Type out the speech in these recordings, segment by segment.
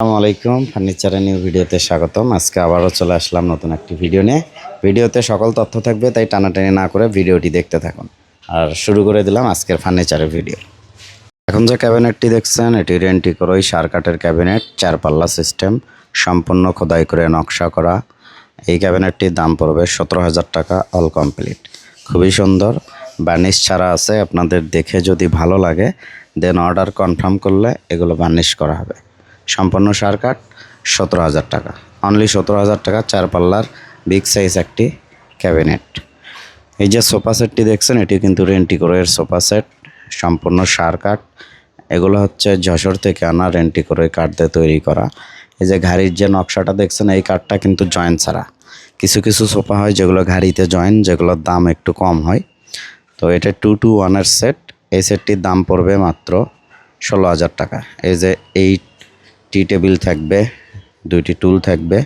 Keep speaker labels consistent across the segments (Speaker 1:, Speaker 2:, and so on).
Speaker 1: আসসালামু আলাইকুম ফার্নিচারের নিউ ভিডিওতে স্বাগতম। আজকে আবারও চলে আসলাম নতুন একটি ভিডিও নিয়ে। ভিডিওতে সকল তথ্য থাকবে, তাই টানাটানি না করে ভিডিওটি দেখতে থাকুন। আর শুরু করে দিলাম আজকের ফার্নিচারের ভিডিও এখন যে ক্যাবিনেটটি দেখছেন, এটি রেন্টি করোই সার কাঠের ক্যাবিনেট চার পাল্লা সিস্টেম, সম্পূর্ণ খোদাই করে নকশা করা। এই ক্যাবিনেটটির দাম পড়বে সতেরো হাজার টাকা অল কমপ্লিট খুবই সুন্দর। বার্নিশ ছাড়া আছে, আপনাদের দেখে যদি ভালো লাগে দেন অর্ডার কনফার্ম করলে এগুলো বার্নিশ করা হবে। সম্পূর্ণ সার কাঠ, সতেরো হাজার টাকা। অনলি সতেরো হাজার টাকা, চার পাল্লার বিগ সাইজ একটি ক্যাবিনেট এই যে সোফা সেটটি দেখছেন, এটি কিন্তু রেন্টি করে সোফা সেট সম্পূর্ণ সার কাঠ। এগুলো হচ্ছে যশোর থেকে আনা রেন্টি করে কাঠ দিয়ে তৈরি করা। এই যে ঘাড়ির যে নকশাটা দেখছেন, এই কাঠটা কিন্তু জয়েন্ট ছাড়া। কিছু কিছু সোফা হয় যেগুলো ঘাড়িতে জয়েন্ট যেগুলোর দাম একটু কম হয়। তো এটা টু টু ওয়ানের সেট এই সেটটির দাম পড়বে মাত্র ষোলো হাজার টাকা। এই যে এই টি টেবিল থাকবে, দুইটি টুল থাকবে।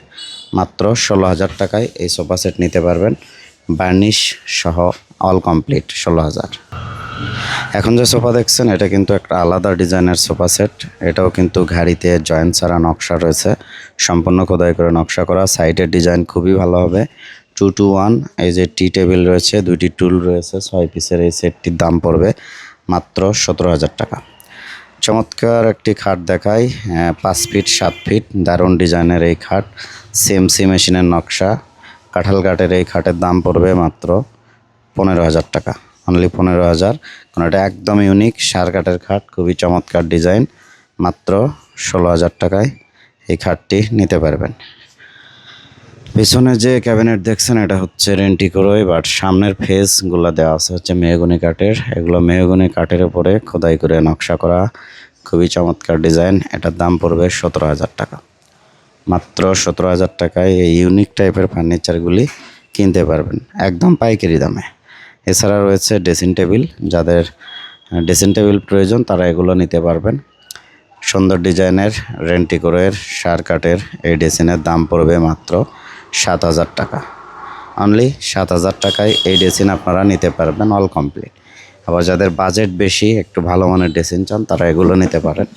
Speaker 1: মাত্র ষোলো হাজার টাকায় এই সোফা সেট নিতে পারবেন। বার্নিশ সহ অল কমপ্লিট, ষোলো হাজার। এখন যে সোফা দেখছেন, এটা কিন্তু একটা আলাদা ডিজাইনের সোফা সেট। এটাও কিন্তু ঘাড়িতে জয়েন্ট ছাড়া নকশা রয়েছে। সম্পূর্ণ খোদাই করে নকশা করা। সাইডের ডিজাইন খুবই ভালো হবে। টু টু ওয়ান, এই যে টি টেবিল রয়েছে, দুইটি টুল রয়েছে, ছয় পিসের এই সেটটির দাম পড়বে মাত্র সতেরো হাজার টাকা। চমৎকার একটি খাট দেখাই পাঁচ ফিট, সাত ফিট, দারুণ ডিজাইনের এই খাট সিএমসি মেশিনের নকশা, কাঁঠাল কাঠের এই খাটের দাম পড়বে মাত্র পনেরো হাজার টাকা অনলি পনেরো হাজার। কারণ এটা একদম ইউনিক সার কাঠের খাট, খুবই চমৎকার ডিজাইন, মাত্র ষোলো হাজার টাকায় এই খাটটি নিতে পারবেন। পেছনে যে ক্যাবিনেট দেখছেন, এটা হচ্ছে রেন্টি করোই বাট সামনের ফেসগুলো দেওয়া আছে হচ্ছে মেহগুনি কাঠের। এগুলো মেহগুনি কাঠের উপরে খোদাই করে নকশা করা, খুবই চমৎকার ডিজাইন। এটার দাম পড়বে সতেরো হাজার টাকা। মাত্র সতেরো হাজার টাকায় এই ইউনিক টাইপের ফার্নিচারগুলি কিনতে পারবেন, একদম পাইকারি দামে। এছাড়া রয়েছে ড্রেসিং টেবিল যাদের ড্রেসিং টেবিল প্রয়োজন, তারা এগুলো নিতে পারবেন। সুন্দর ডিজাইনের রেন্টিকোরের সার কাঠের এই ড্রেসিনের দাম পড়বে মাত্র সাত হাজার টাকা। অনলি সাত হাজার টাকায় এই ড্রেসিন আপনারা নিতে পারবেন অল কমপ্লিট আবার যাদের বাজেট বেশি, একটু ভালো মানের ড্রেসিন চান, তারা এগুলো নিতে পারেন।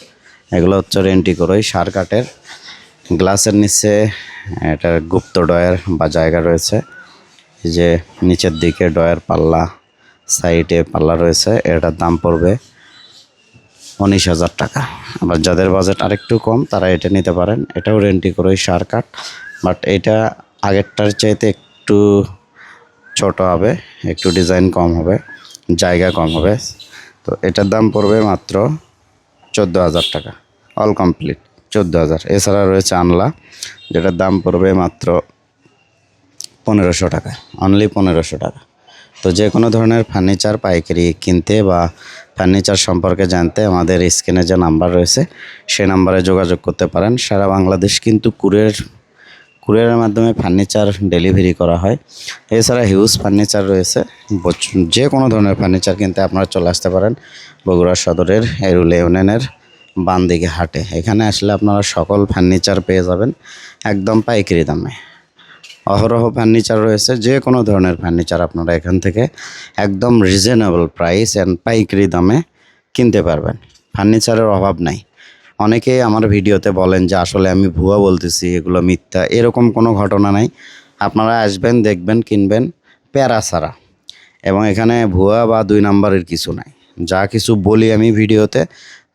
Speaker 1: এগুলো হচ্ছে রেন্টিকোরই সার কাঠের। গ্লাসের নিচে এটা গুপ্ত ডয়ার বা জায়গা রয়েছে। যে নিচের দিকে ডয়ার পাল্লা, সাইডে পাল্লা রয়েছে, এটার দাম পড়বে উনিশ হাজার টাকা। আবার যাদের বাজেট আরেকটু কম, তারা এটা নিতে পারেন। এটাও রেন্টি করে সার কাঠ। বাট এটা আগেরটার চাইতে একটু ছোট হবে, একটু ডিজাইন কম হবে, জায়গা কম হবে। তো এটার দাম পড়বে মাত্র চোদ্দ হাজার টাকা অল কমপ্লিট চোদ্দ হাজার। এছাড়া রয়েছে আনলা, যেটার দাম পড়বে মাত্র পনেরোশো টাকা অনলি পনেরোশো টাকা। তো যে কোনো ধরনের ফার্নিচার পাইকারি কিনতে বা ফার্নিচার সম্পর্কে জানতে আমাদের স্ক্রিনে যে নাম্বার রয়েছে, সে নাম্বারে যোগাযোগ করতে পারেন। সারা বাংলাদেশ কিন্তু কুরিয়ার কুরিয়ারের মাধ্যমে ফার্নিচার ডেলিভারি করা হয়। এছাড়া হিউজ ফার্নিচার রয়েছে। যে কোনো ধরনের ফার্নিচার কিনতে আপনারা চলে আসতে পারেন বগুড়া সদরের, এরুল ইউনিয়নের বানদিকে হাটে। এখানে আসলে আপনারা সকল ফার্নিচার পেয়ে যাবেন একদম পাইকারি দামে। অহরহ ফার্নিচার রয়েছে, যে কোনো ধরনের ফার্নিচার আপনারা এখান থেকে একদম রিজনেবল প্রাইস অ্যান্ড পাইকারি দামে কিনতে পারবেন। ফার্নিচারের অভাব নাই। অনেকেই আমার ভিডিওতে বলেন যে, আসলে আমি ভুয়া বলতেছি, এগুলো মিথ্যা। এরকম কোনো ঘটনা নাই। আপনারা আসবেন, দেখবেন, কিনবেন, প্যারা ছাড়া। এবং এখানে ভুয়া বা দুই নাম্বারের কিছু নাই। যা কিছু বলি আমি ভিডিওতে,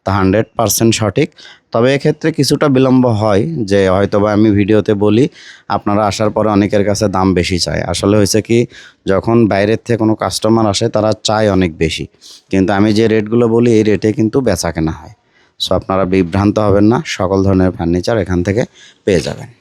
Speaker 1: তা হান্ড্রেড পারসেন্ট সঠিক। তবে এক্ষেত্রে কিছুটা বিলম্ব হয় যে, হয়তোবা আমি ভিডিওতে বলি, আপনারা আসার পরে অনেকের কাছে দাম বেশি চায়। আসলে হয়েছে কি, যখন বাইরের থেকে কোনো কাস্টমার আসে, তারা চায় অনেক বেশি। কিন্তু আমি যে রেটগুলো বলি, এই রেটে কিন্তু বেচা কেনা হয়। সো আপনারা বিভ্রান্ত হবেন না সকল ধরনের ফার্নিচার এখান থেকে পেয়ে যাবেন।